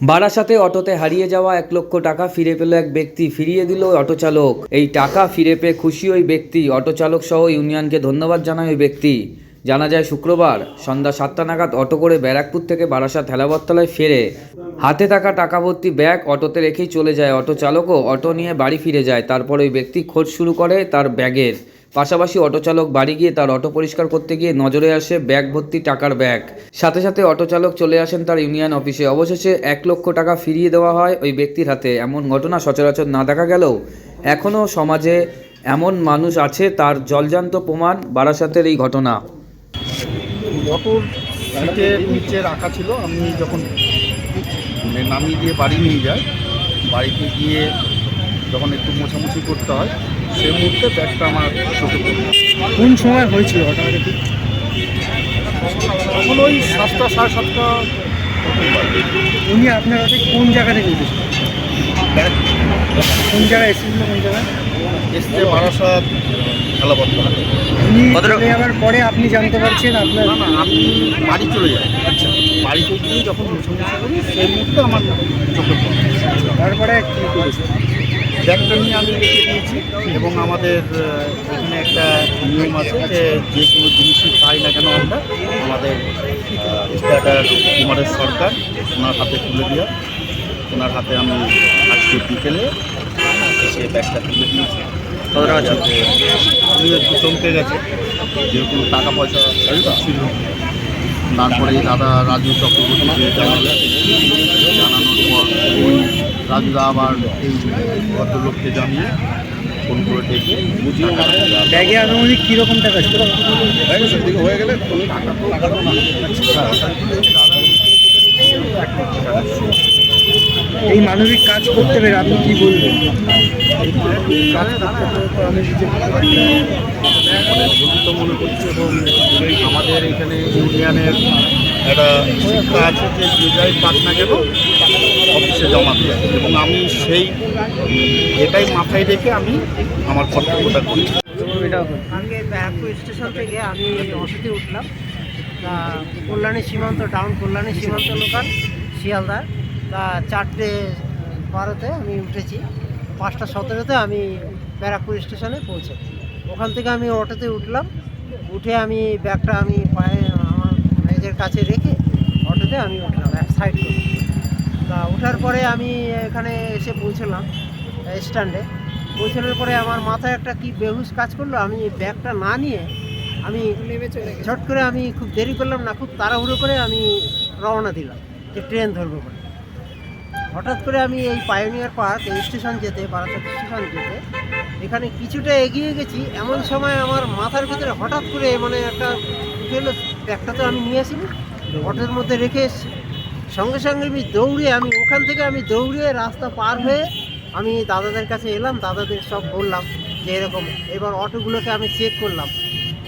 বারাসাতে অটোতে হারিয়ে যাওয়া এক লক্ষ টাকা ফিরে পেল এক ব্যক্তি। ফিরিয়ে দিল অটো চালক। এই টাকা ফিরে পেয়ে খুশি ওই ব্যক্তি। অটো চালক সহ ইউনিয়নকে ধন্যবাদ জানায় ওই ব্যক্তি। জানা যায়, শুক্রবার সন্ধ্যা সাতটা নাগাদ অটো করে ব্যারাকপুর থেকে বারাসাত হেলাবরতলায় ফেরে। হাতে থাকা টাকা ভর্তি ব্যাগ অটোতে রেখেই চলে যায় অটো চালকও। অটো নিয়ে বাড়ি ফিরে যায়। তারপর ওই ব্যক্তি খোঁজ শুরু করে তার ব্যাগের। পাশাপাশি অটো চালক বাড়ি গিয়ে তার অটো পরিষ্কার করতে গিয়ে নজরে আসে ব্যাগ ভর্তি টাকার ব্যাগ। সাথে সাথে অটো চালক চলে আসেন তার ইউনিয়ন অফিসে। অবশেষে এক লক্ষ টাকা ফিরিয়ে দেওয়া হয় ওই ব্যক্তির হাতে। এমন ঘটনা সচরাচর না দেখা গেলেও এখনও সমাজে এমন মানুষ আছে তার জলজান্ত প্রমাণ বারাসাতের এই ঘটনা। অটোর নিচে রাখা ছিল, আমি যখন মানে নামিয়ে দিয়ে বাড়ি নিয়ে যাই, বাড়িতে গিয়ে যখন একটু মোছামুছি করতে হয় সেই মুহূর্তে ব্যাগটা আমার চোখে পড়ল। কোন সময় হয়েছিল ঘটনাটা তখন ওই সাতটা সাড়ে সাতটা উনি আপনার হাতে কোন জায়গা থেকে উঠেছিল ব্যাগ। কোন জায়গায় এসেছিল কোন জায়গায়? এসছে বারাসাত উনি পরে আপনি জানতে পারছেন আপনার না আমি বাড়ি চলে যাই। আচ্ছা। বাড়িতে গিয়ে যখন সেই মুহূর্তে আমার চোখে পড়ল। তারপরে কি করেছে ব্যাগটা নিয়ে আমি রেখে দিয়েছি এবং আমাদের এখানে একটা নিয়ম আছে যে যে কোনো জিনিসই পাই না কেন আমরা আমাদের স্ট্যাটার কুমারের সরকার ওনার হাতে তুলে দেওয়া। ওনার হাতে আমি আজকে বিকেলে এসে ব্যাগটা তুলে দিয়েছি। উনি একটু চমকে গেছে যেহেতু টাকা পয়সা ছিল। তারপরে দাদা রাজু চক্রবর্তী জানানোর পর ওই আবার এই ভদ্রলোককে জানিয়ে ফোন করে ডেকে বুঝিয়ে ব্যাগে আনুমানিক কীরকম টাকা ছিল? হয়ে গেলে এই মানবিক কাজ করতে পেরে আপনি কি বলবেন? মানে গর্বিত মনে করছি এবং আমাদের এখানে ইউনিয়নের একটা শিক্ষা আছে যে যে যাই পাক না কেন অফিসে জমা দেয় এবং আমি সেই এটাই মাথায় রেখে আমি আমার কর্তব্যটা করি। ব্যারাকপুর স্টেশন থেকে আমি অটোতে উঠলাম। তা কল্যাণী সীমান্ত টাউন কল্যাণী সীমান্ত লোকাল শিয়ালদা। তা চারটে বারোতে আমি উঠেছি। পাঁচটা সতেরোতে আমি ব্যারাকপুর স্টেশনে পৌঁছে। ওখান থেকে আমি অটোতে উঠলাম। উঠে আমি ব্যাগটা আমি পায়ে আমার মেজের কাছে রেখে অটোতে আমি উঠলাম এক সাইড করে। তা ওঠার পরে আমি এখানে এসে পৌঁছলাম স্ট্যান্ডে। পৌঁছানোর পরে আমার মাথায় একটা কি বেহুশ কাজ করল আমি ব্যাগটা না নিয়ে আমি ঝট করে আমি খুব দেরি করলাম না খুব তাড়াহুড়ো করে আমি রওনা দিলাম যে ট্রেন ধরবো বলে। হঠাৎ করে আমি এই পায়োনিয়ার পার্ক এই স্টেশন যেতে বারাসাত স্টেশন যেতে এখানে কিছুটা এগিয়ে গেছি। এমন সময় আমার মাথার ভিতরে হঠাৎ করে মানে একটা ব্যাগটা তো আমি নিয়ে আসিনি অটোর মধ্যে রেখে এসেছি। সঙ্গে সঙ্গে আমি দৌড়ে আমি ওখান থেকে আমি দৌড়ে রাস্তা পার হয়ে আমি দাদাদের কাছে এলাম, দাদাদের সব বললাম যে এরকম। এবার অটোগুলোকে আমি চেক করলাম।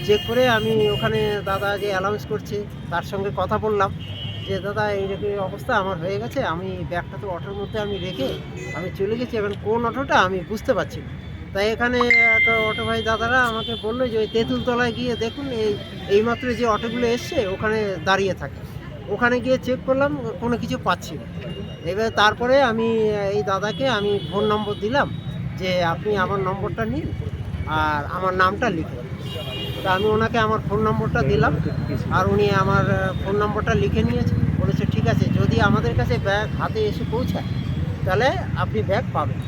চেক করে আমি ওখানে দাদা যে অ্যালাউন্স করছে, তার সঙ্গে কথা বললাম যে, দাদা এইরকম অবস্থা? আমার হয়ে গেছে। আমি ব্যাগটা তো অটোর মধ্যে আমি রেখে আমি চলে গেছি। এখন কোন অটোটা আমি বুঝতে পারছি তাই এখানে একটা অটো ভাই দাদারা আমাকে বলল যে, ওই তেঁতুলতলায় গিয়ে দেখুন, এই, এইমাত্র যে অটোগুলো এসছে, ওখানে দাঁড়িয়ে থাকে। ওখানে গিয়ে চেক করলাম, কোনো কিছু পাচ্ছি না। এবার তারপরে আমি, এই দাদাকে আমি ফোন নম্বর দিলাম যে, আপনি আমার নম্বরটা নিন আর আমার নামটা লিখে তা আমি ওনাকে আমার ফোন নম্বরটা দিলাম আর উনি আমার ফোন নম্বরটা লিখে নিয়েছে। বলেছে, ঠিক আছে, যদি আমাদের কাছে ব্যাগ হাতে এসে পৌঁছায়, তাহলে আপনি ব্যাগ পাবেন।